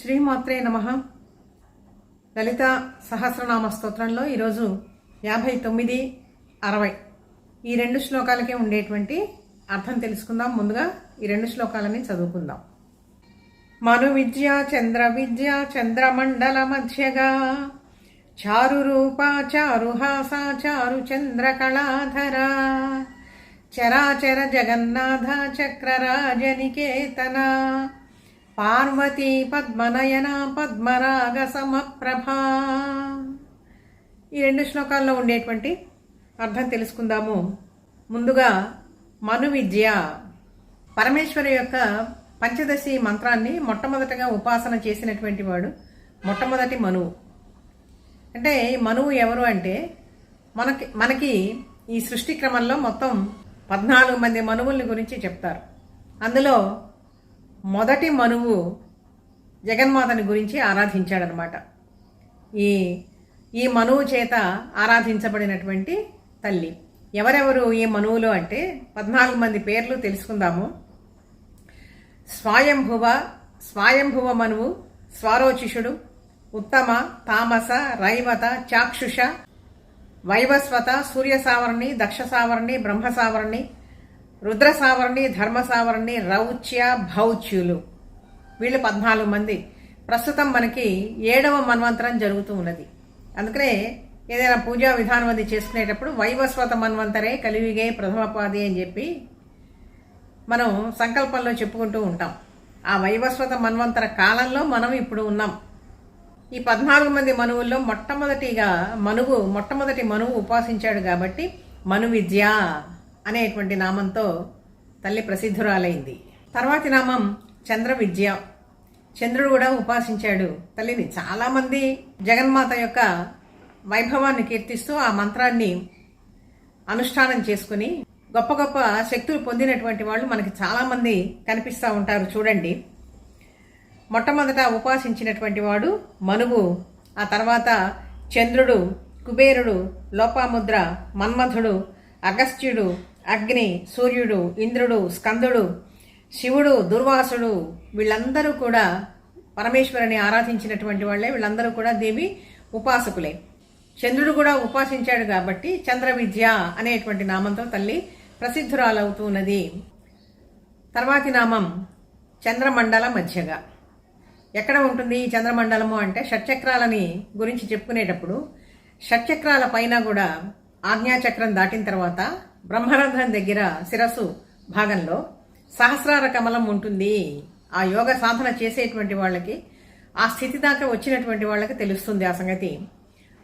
శ్రీమాత్రే నమ. లలిత సహస్రనామ స్తోత్రంలో ఈరోజు యాభై తొమ్మిది అరవై. ఈ రెండు శ్లోకాలకే ఉండేటువంటి అర్థం తెలుసుకుందాం. ముందుగా ఈ రెండు శ్లోకాలని చదువుకుందాం. మను విద్య చంద్ర విద్య చంద్రమండల మధ్యగా. చారు రూప చారు చారు చంద్ర కళాధర. చరాచర జగన్నాథ చక్రరాజనికేతన పార్వతీ పద్మనయన పద్మరాగ సమప్రభా ఈ రెండు శ్లోకాల్లో ఉండేటువంటి అర్థం తెలుసుకుందాము. ముందుగా మను విద్య పరమేశ్వరు యొక్క పంచదశి మంత్రాన్ని మొట్టమొదటగా ఉపాసన చేసినటువంటి వాడు మొట్టమొదటి మనువు అంటే మనువు ఎవరు అంటే మనకి మనకి ఈ సృష్టి క్రమంలో మొత్తం పద్నాలుగు మంది మనువుల్ని గురించి చెప్తారు. అందులో మొదటి మనువు జగన్మాతని గురించి ఆరాధించాడనమాట. ఈ ఈ మనువు చేత ఆరాధించబడినటువంటి తల్లి. ఎవరెవరు ఈ మనువులు అంటే పద్నాలుగు మంది పేర్లు తెలుసుకుందాము. స్వయంభువ స్వయంభువ మనువు స్వారోచిషుడు ఉత్తమ తామస రైవత చాక్షుష వైవస్వత సూర్యసావరణి దక్ష సావరణి బ్రహ్మసావరణి రుద్ర సావరణి ధర్మ సావరణి రౌచ్య భౌచ్యులు. వీళ్ళు పద్నాలుగు మంది. ప్రస్తుతం మనకి ఏడవ మన్వంతరం జరుగుతూ ఉన్నది. అందుకనే ఏదైనా పూజా విధానం అది చేసుకునేటప్పుడు వైవస్వత మన్వంతరే కలివిగే ప్రథమపాది అని చెప్పి మనం సంకల్పంలో చెప్పుకుంటూ ఉంటాం. ఆ వైవస్వత మన్వంతర కాలంలో మనం ఇప్పుడు ఉన్నాం. ఈ పద్నాలుగు మంది మనువుల్లో మొట్టమొదటిగా మనువు మొట్టమొదటి మనువు ఉపాసించాడు కాబట్టి మను విద్య అనేటువంటి నామంతో తల్లి ప్రసిద్ధురాలైంది. తర్వాతి నామం చంద్ర విద్య చంద్రుడు కూడా ఉపాసించాడు తల్లిని. చాలామంది జగన్మాత యొక్క వైభవాన్ని కీర్తిస్తూ ఆ మంత్రాన్ని అనుష్ఠానం చేసుకుని గొప్ప గొప్ప శక్తులు పొందినటువంటి వాళ్ళు మనకి చాలామంది కనిపిస్తూ ఉంటారు చూడండి. మొట్టమొదట ఉపాసించినటువంటి వాడు మనువు ఆ తర్వాత చంద్రుడు కుబేరుడు లోపాముద్ర మన్మథుడు అగస్త్యుడు అగ్ని సూర్యుడు ఇంద్రుడు స్కందుడు శివుడు దుర్వాసుడు వీళ్ళందరూ కూడా పరమేశ్వరుని ఆరాధించినటువంటి వాళ్ళే. వీళ్ళందరూ కూడా దేవి ఉపాసకులే. చంద్రుడు కూడా ఉపాసించాడు కాబట్టి చంద్ర విద్య అనేటువంటి నామంతో తల్లి ప్రసిద్ధురాలవుతూ ఉన్నది. తర్వాతి నామం చంద్రమండల మధ్యగా. ఎక్కడ ఉంటుంది ఈ చంద్రమండలము అంటే షట్చక్రాలని గురించి చెప్పుకునేటప్పుడు షట్చక్రాల పైన కూడా ఆజ్ఞాచక్రం దాటిన తర్వాత బ్రహ్మరంధ్రం దగ్గర శిరస్సు భాగంలో సహస్రార కమలం ఉంటుంది. ఆ యోగ సాధన చేసేటువంటి వాళ్ళకి ఆ స్థితి దాకా వచ్చినటువంటి వాళ్ళకి తెలుస్తుంది ఆ సంగతి.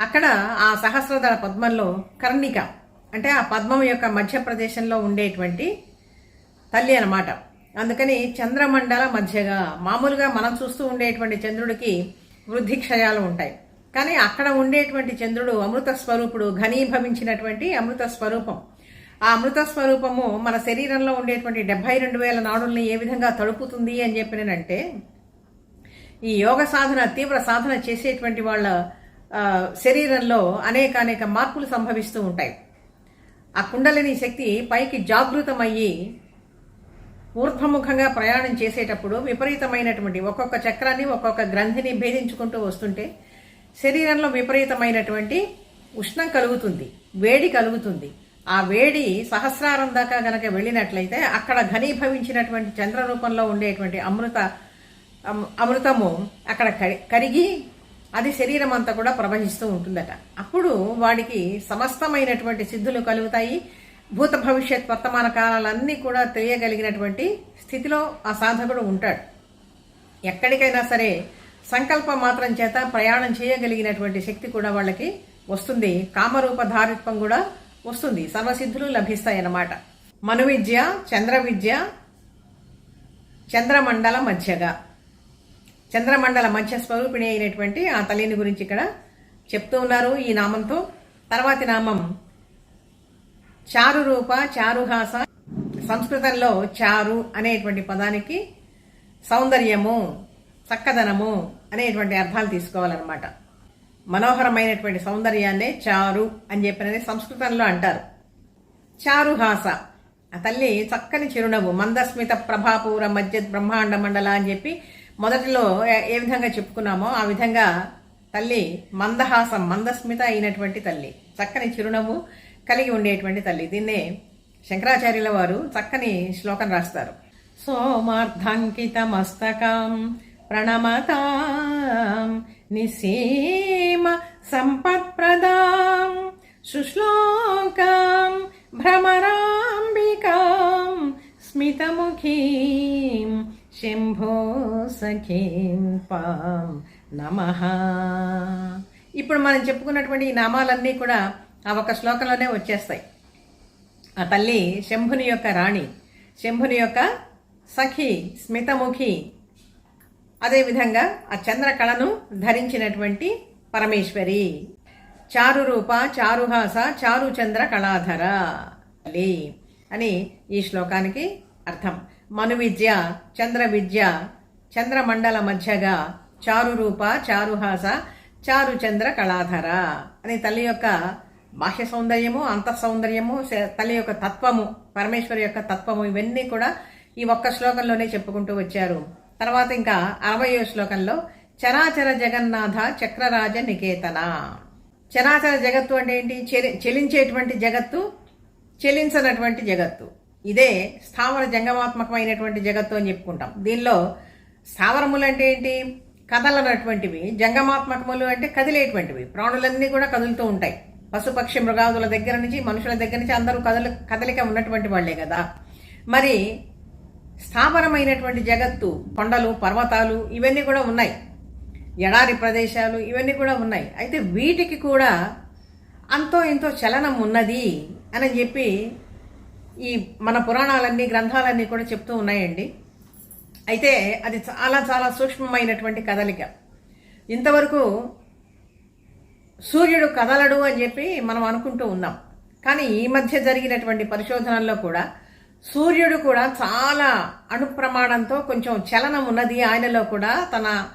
అక్కడ ఆ సహస్రదళ పద్మంలో కర్ణిక అంటే ఆ పద్మం యొక్క మధ్య ప్రదేశంలో ఉండేటువంటి తల్లి అన్నమాట. అందుకని చంద్రమండల మధ్యగా మామూలుగా మనం చూస్తూ ఉండేటువంటి చంద్రుడికి వృద్ధి క్షయాలు ఉంటాయి. కానీ అక్కడ ఉండేటువంటి చంద్రుడు అమృత స్వరూపుడు ఘనీభవించినటువంటి అమృత స్వరూపం. ఆ అమృత స్వరూపము మన శరీరంలో ఉండేటువంటి డెబ్బై రెండు వేల నాడుల్ని ఏ విధంగా తడుపుతుంది అని చెప్పినంటే ఈ యోగ సాధన తీవ్ర సాధన చేసేటువంటి వాళ్ళ శరీరంలో అనేక అనేక మార్పులు సంభవిస్తూ ఉంటాయి. ఆ కుండలిని శక్తి పైకి జాగృతమయ్యి ఊర్ధ్వముఖంగా ప్రయాణం చేసేటప్పుడు విపరీతమైనటువంటి ఒక్కొక్క చక్రాన్ని ఒక్కొక్క గ్రంథిని భేదించుకుంటూ వస్తుంటే శరీరంలో విపరీతమైనటువంటి ఉష్ణం కలుగుతుంది వేడి కలుగుతుంది. ఆ వేడి సహస్రారం దాకా గనక వెళ్ళినట్లయితే అక్కడ ఘనీభవించినటువంటి చంద్ర రూపంలో ఉండేటువంటి అమృత అమ్- అమృతము అక్కడ కరి- కరిగి అది శరీరం అంతా కూడా ప్రవహిస్తూ ఉంటుందట. అప్పుడు వాడికి సమస్తమైనటువంటి సిద్ధులు కలుగుతాయి. భూత భవిష్యత్ వర్తమాన కాలాలన్నీ కూడా తెలియగలిగినటువంటి స్థితిలో ఆ సాధకుడు ఉంటాడు. ఎక్కడికైనా సరే సంకల్ప మాత్రం చేత ప్రయాణం చేయగలిగినటువంటి శక్తి కూడా వాళ్ళకి వస్తుంది. కామరూప ధారిత్వం కూడా వస్తుంది. సర్వసిద్ధులు లభిస్తాయి అన్నమాట మను విద్య చంద్ర విద్య చంద్రమండల మధ్యగా. చంద్రమండల మధ్య స్వరూపిణి అయినటువంటి ఆ తల్లిని గురించి ఇక్కడ చెప్తూ ఉన్నారు ఈ నామంతో. తర్వాతి నామం చారురూప చారుహాస. సంస్కృతంలో చారు అనేటువంటి పదానికి సౌందర్యము చక్కదనము అనేటువంటి అర్థాలు తీసుకోవాలన్నమాట. మనోహరమైనటువంటి సౌందర్యాన్నే చారు అని చెప్పినది సంస్కృతంలో అంటారు. చారుహాస. ఆ తల్లి చక్కని చిరునవ్వు మందస్మిత ప్రభాపూర మధ్య బ్రహ్మాండ మండల అని చెప్పి మొదటిలో ఏ- విధంగా చెప్పుకున్నామో ఆ విధంగా తల్లి మందహాసం మందస్మిత అయినటువంటి తల్లి చక్కని చిరునవ్వు కలిగి ఉండేటువంటి తల్లి. దీన్నే శంకరాచార్యుల వారు చక్కని శ్లోకం రాస్తారు. సోమార్థంకిత మస్తకం ప్రణమతాం నిసీమ సంపత్ప్రదాం సుశ్లోకాం భ్రమరాంబికాం స్మితముఖీం శంభో సఖీం పాం నమ. ఇప్పుడు మనం చెప్పుకున్నటువంటి ఈ నామాలన్నీ కూడా ఆ ఒక శ్లోకంలోనే వచ్చేస్తాయి. ఆ తల్లి శంభుని యొక్క రాణి శంభుని యొక్క సఖి స్మితముఖి అదేవిధంగా ఆ చంద్రకళను ధరించినటువంటి పరమేశ్వరి. చారురూప చారుహాస చారు చంద్ర కళాధర. అని ఈ శ్లోకానికి అర్థం. మను విద్య చంద్ర విద్య చంద్రమండల మధ్యగా చారురూప చారుహాస చారు చంద్ర కళాధర అని తల్లి యొక్క బాహ్య సౌందర్యము అంత సౌందర్యము తల్లి యొక్క తత్వము పరమేశ్వరి యొక్క తత్వము ఇవన్నీ కూడా ఈ ఒక్క శ్లోకంలోనే చెప్పుకుంటూ వచ్చారు. తర్వాత ఇంకా అరవయో శ్లోకంలో చరాచర జగన్నాథ చక్రరాజ నికేతన. చరాచర జగత్తు అంటే ఏంటి? చెలి- చెలించేటువంటి జగత్తు చెలించనటువంటి జగత్తు. ఇదే స్థావర జంగమాత్మకమైనటువంటి జగత్తు అని చెప్పుకుంటాం. దీనిలో స్థావరములు అంటే ఏంటి? కదలనటువంటివి. జంగమాత్మకములు అంటే కదిలేటువంటివి. ప్రాణులన్నీ కూడా కదులుతూ ఉంటాయి. పశుపక్షి మృగాదుల దగ్గర నుంచి మనుషుల దగ్గర నుంచి అందరూ కదల కదలిక ఉన్నటువంటి వాళ్ళే కదా. మరి స్థావరమైనటువంటి జగత్తు కొండలు పర్వతాలు ఇవన్నీ కూడా ఉన్నాయి. ఎడారి ప్రదేశాలు ఇవన్నీ కూడా ఉన్నాయి. అయితే వీటికి కూడా అంతో ఇంతో చలనం ఉన్నది అని చెప్పి ఈ మన పురాణాలన్నీ గ్రంథాలన్నీ కూడా చెప్తూ ఉన్నాయండి. అయితే అది చాలా చాలా సూక్ష్మమైనటువంటి కదలిక. ఇంతవరకు సూర్యుడు కదలడు అని చెప్పి మనం అనుకుంటూ ఉన్నాం. కానీ ఈ మధ్య జరిగినటువంటి పరిశోధనల్లో కూడా సూర్యుడు కూడా చాలా అణుప్రమాణంతో కొంచెం చలనం ఉన్నది. ఆయనలో కూడా తన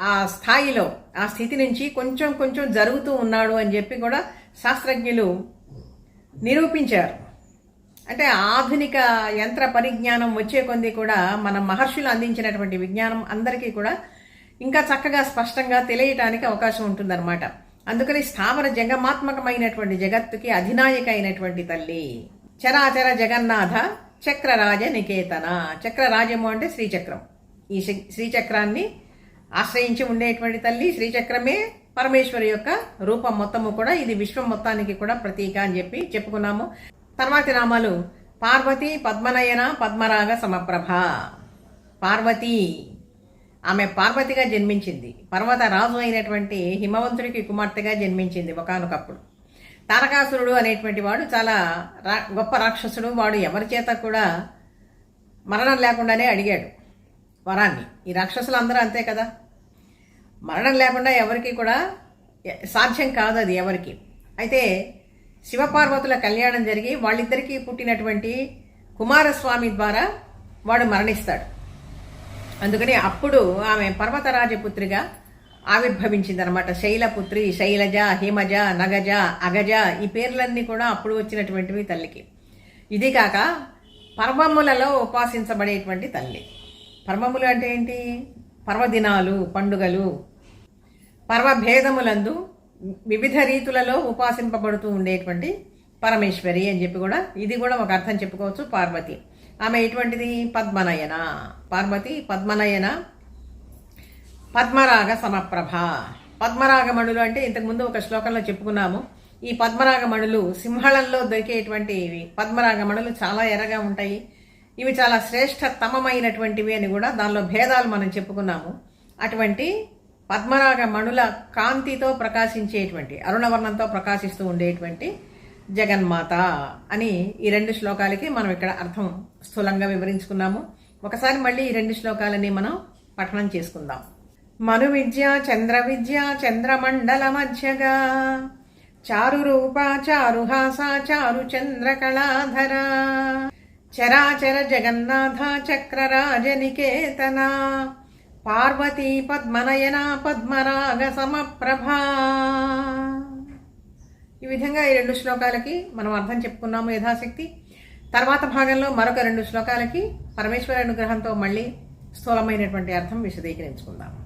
ఆ, స్థాయిలో ఆ స్థితి నుంచి కొంచెం కొంచెం జరుగుతూ ఉన్నాడు అని చెప్పి కూడా శాస్త్రజ్ఞులు నిరూపించారు. అంటే ఆధునిక యంత్ర పరిజ్ఞానం వచ్చే కొద్దీ కూడా మన మహర్షులు అందించినటువంటి విజ్ఞానం అందరికీ కూడా ఇంకా చక్కగా స్పష్టంగా తెలియటానికి అవకాశం ఉంటుందన్నమాట. అందుకని స్థావర జగమాత్మకమైనటువంటి జగత్తుకి అధినాయక అయినటువంటి తల్లి. చరాచర జగన్నాథ చక్రరాజ నికేతన. చక్రరాజము అంటే శ్రీచక్రం. ఈ శ్రీ- శ్రీచక్రాన్ని ఆశ్రయించి ఉండేటువంటి తల్లి శ్రీచక్రమే పరమేశ్వరి యొక్క రూపం మొత్తము కూడా ఇది విశ్వం మొత్తానికి కూడా ప్రతీక అని చెప్పి చెప్పుకున్నాము. తర్వాతి నామాలు పార్వతి పద్మనయన పద్మరాగ సమప్రభ. పార్వతి. ఆమె పార్వతిగా జన్మించింది. పర్వత రాజు అయినటువంటి హిమవంతుడికి కుమార్తెగా జన్మించింది ఒకనొకప్పుడు. తారకాసురుడు అనేటువంటి వాడు చాలా రా గొప్ప రాక్షసుడు. వాడు ఎవరి చేత కూడా మరణం లేకుండానే అడిగాడు వరాన్ని. ఈ రాక్షసులు అందరూ అంతే కదా? మరణం లేకుండా ఎవరికి కూడా సాధ్యం కాదు అది ఎవరికి. అయితే శివపార్వతుల కళ్యాణం జరిగి వాళ్ళిద్దరికీ పుట్టినటువంటి కుమారస్వామి ద్వారా వాడు మరణిస్తాడు. అందుకని అప్పుడు ఆమె పర్వతరాజపుత్రిగా ఆవిర్భవించింది అనమాట శైలపుత్రి శైలజ హిమజ నగజ అగజ ఈ పేర్లన్నీ కూడా అప్పుడు వచ్చినటువంటివి తల్లికి. ఇది కాక పర్వములలో ఉపాసించబడేటువంటి తల్లి. పర్వములు అంటే ఏంటి? పర్వదినాలు పండుగలు. పర్వభేదములందు వివిధ రీతులలో ఉపాసింపబడుతూ ఉండేటువంటి పరమేశ్వరి అని చెప్పి కూడా ఇది కూడా ఒక అర్థం చెప్పుకోవచ్చు. పార్వతి. ఆమె ఎటువంటిది? పద్మనయన. పార్వతి పద్మనయన పద్మరాగ సమప్రభ పద్మరాగమణులు అంటే ఇంతకుముందు ఒక శ్లోకంలో చెప్పుకున్నాము. ఈ పద్మరాగమణులు సింహళంలో దొరికేటువంటి పద్మరాగమణులు చాలా ఎర్రగా ఉంటాయి. ఇవి చాలా శ్రేష్టతమమైనటువంటివి అని కూడా దానిలో భేదాలు మనం చెప్పుకున్నాము. అటువంటి పద్మరాగ మణుల కాంతితో ప్రకాశించేటువంటి అరుణవర్ణంతో ప్రకాశిస్తూ ఉండేటువంటి జగన్మాత అని ఈ రెండు శ్లోకాలకి మనం ఇక్కడ అర్థం స్థూలంగా వివరించుకున్నాము. ఒకసారి మళ్ళీ ఈ రెండు శ్లోకాలని మనం పఠనం చేసుకుందాం. మను విద్య చంద్ర విద్య చంద్రమండల మధ్యగా చారు రూప చారుహాస చారు చంద్ర కళాధర చరాచర జగన్నాథ చక్రరాజ నికేతన పార్వతీ పద్మనయన పద్మరాగ సమప్రభా. ఈ విధంగా ఈ రెండు శ్లోకాలకి మనం అర్థం చెప్పుకున్నాము యథాశక్తి. తర్వాత భాగంలో మరొక రెండు శ్లోకాలకి పరమేశ్వర అనుగ్రహంతో మళ్ళీ స్థూలమైనటువంటి అర్థం విశదీకరించుకుందాము.